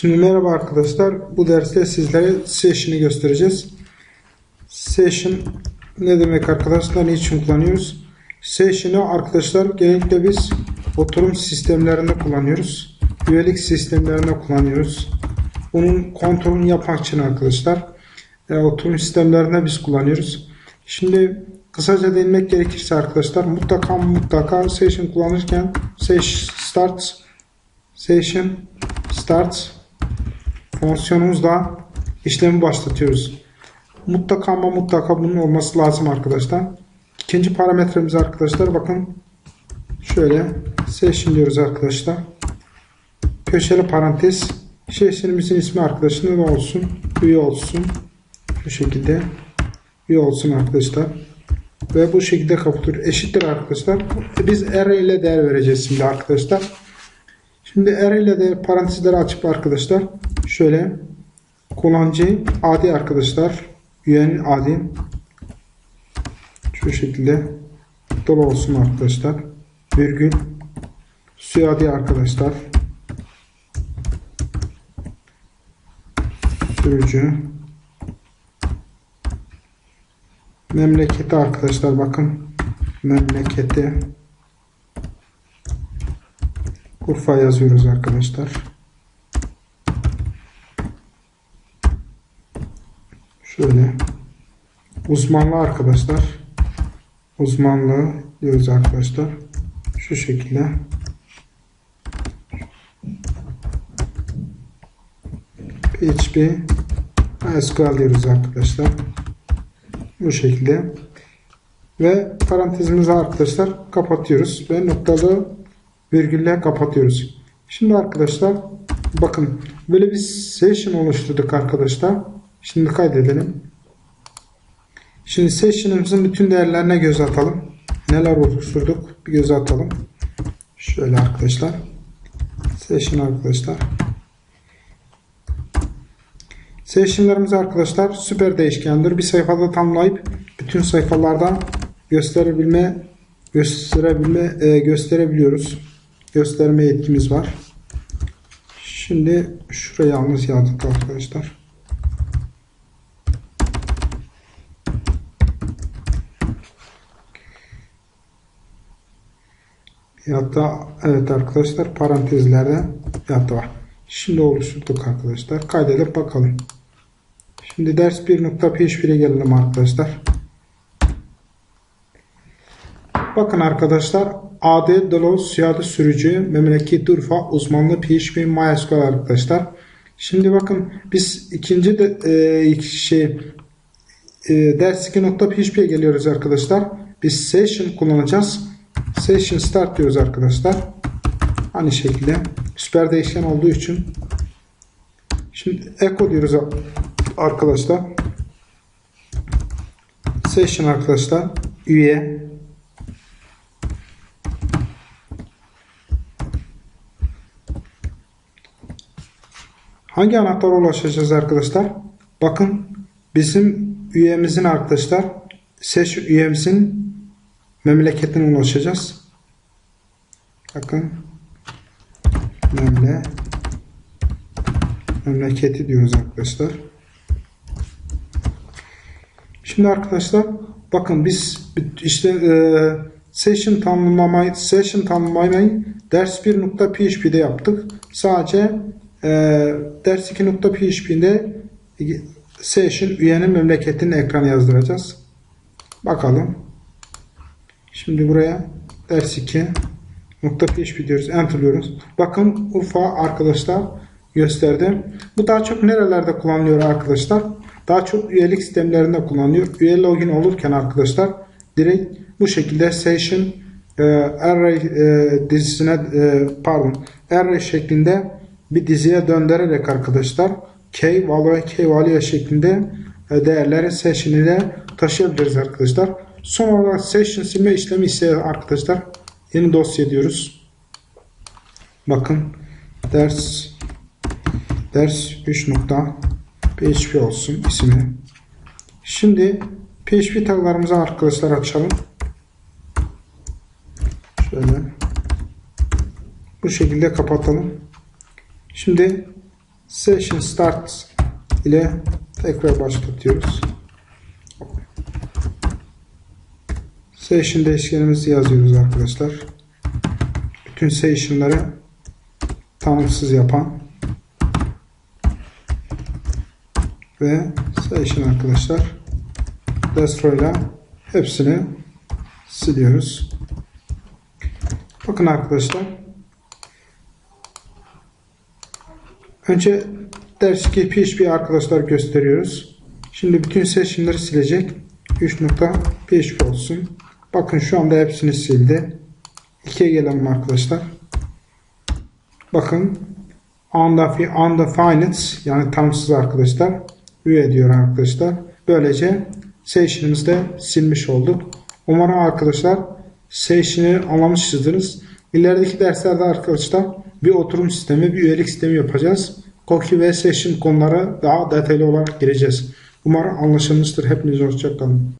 Şimdi merhaba arkadaşlar. Bu derste sizlere session'ı göstereceğiz. Session ne demek arkadaşlar? Niçin kullanıyoruz? Session'ı arkadaşlar genellikle biz oturum sistemlerinde kullanıyoruz. Üyelik sistemlerinde kullanıyoruz. Bunun kontrolünü yapmak için arkadaşlar e, oturum sistemlerinde biz kullanıyoruz. Şimdi kısaca değinmek gerekirse arkadaşlar mutlaka mutlaka session kullanırken session start session start fonksiyonumuzla işlemi başlatıyoruz. Mutlaka ama mutlaka bunun olması lazım arkadaşlar. İkinci parametremiz arkadaşlar bakın şöyle session diyoruz arkadaşlar. Köşeli parantez session'imizin ismi arkadaşlar ne olsun? Üye olsun. Şu şekilde üye olsun arkadaşlar. Ve bu şekilde kapatıyor. Eşittir arkadaşlar. Biz array ile değer vereceğiz şimdi arkadaşlar. Şimdi array ile de parantezleri açıp arkadaşlar şöyle kullanıcı adi arkadaşlar üyenin adi şu şekilde dolu olsun arkadaşlar. Virgül süadi arkadaşlar. Sürücü memleketi arkadaşlar bakın memleketi Urfa yazıyoruz arkadaşlar. Şöyle uzmanlı arkadaşlar uzmanlığı diyoruz arkadaşlar. Şu şekilde PHP MySQL diyoruz arkadaşlar. Bu şekilde ve parantezimizi arkadaşlar kapatıyoruz ve noktalı virgülle kapatıyoruz. Şimdi arkadaşlar bakın böyle bir session oluşturduk arkadaşlar. Şimdi kaydedelim. Şimdi session'ımızın bütün değerlerine göz atalım. Neler oluşturduk bir göz atalım. Şöyle arkadaşlar. Session arkadaşlar. Session'larımız arkadaşlar süper değişkendir. Bir sayfada tanımlayıp bütün sayfalarda gösterebilme gösterebilme e, gösterebiliyoruz. Gösterme yetkimiz var. Şimdi şuraya yalnız yazdık arkadaşlar. Hatta evet arkadaşlar parantezlerde hatta var. Şimdi oluşturduk arkadaşlar. Kaydedip bakalım. Şimdi ders 1.php'ye gelelim arkadaşlar. Bakın arkadaşlar AD Delos Siyade Sürücü Memleket Urfa Uzmanlı PHP MySQL arkadaşlar. Şimdi bakın biz ikinci de e, şey e, ders 2.php'ye geliyoruz arkadaşlar. Biz session kullanacağız. Session start diyoruz arkadaşlar. Aynı şekilde süper değişken olduğu için şimdi echo diyoruz arkadaşlar. Session arkadaşlar üye Hangi anahtara ulaşacağız arkadaşlar? Bakın bizim üyemizin arkadaşlar seç üyemizin memleketine ulaşacağız. Bakın memle memleketi diyoruz arkadaşlar. Şimdi arkadaşlar bakın biz işte e, session tanımlamayı session tanımlamayı ders 1.php'de yaptık. Sadece e, ders 2.php'de session üyenin memleketinin ekranı yazdıracağız. Bakalım. Şimdi buraya ders 2 nokta php diyoruz. Enter'lıyoruz. Bakın Urfa arkadaşlar gösterdi. Bu daha çok nerelerde kullanılıyor arkadaşlar? Daha çok üyelik sistemlerinde kullanılıyor. Üye login olurken arkadaşlar direkt bu şekilde session e, array e, dizisine e, pardon array şeklinde bir diziye döndürerek arkadaşlar key value key value şeklinde e, değerleri session ile taşıyabiliriz arkadaşlar. Son olarak session silme işlemi ise arkadaşlar yeni dosya diyoruz. Bakın ders ders 3.php olsun ismi. Şimdi PHP taglarımızı arkadaşlar açalım. Şöyle bu şekilde kapatalım. Şimdi Session start ile tekrar başlatıyoruz. Session değişkenimizi yazıyoruz arkadaşlar. Bütün session'ları tanımsız yapan ve session arkadaşlar destroy ile hepsini siliyoruz. Bakın arkadaşlar önce ders PHP arkadaşlar gösteriyoruz. Şimdi bütün session'ları silecek. 3.php olsun. Bakın şu anda hepsini sildi. 2'ye gelelim arkadaşlar. Bakın undefined yani tanımsız arkadaşlar üye diyor arkadaşlar. Böylece session'ımızı da silmiş olduk. Umarım arkadaşlar session'ı anlamışsınızdır. İlerideki derslerde arkadaşlar bir oturum sistemi, bir üyelik sistemi yapacağız. Cookie ve session konulara daha detaylı olarak gireceğiz. Umarım anlaşılmıştır. Hepinize hoşçakalın.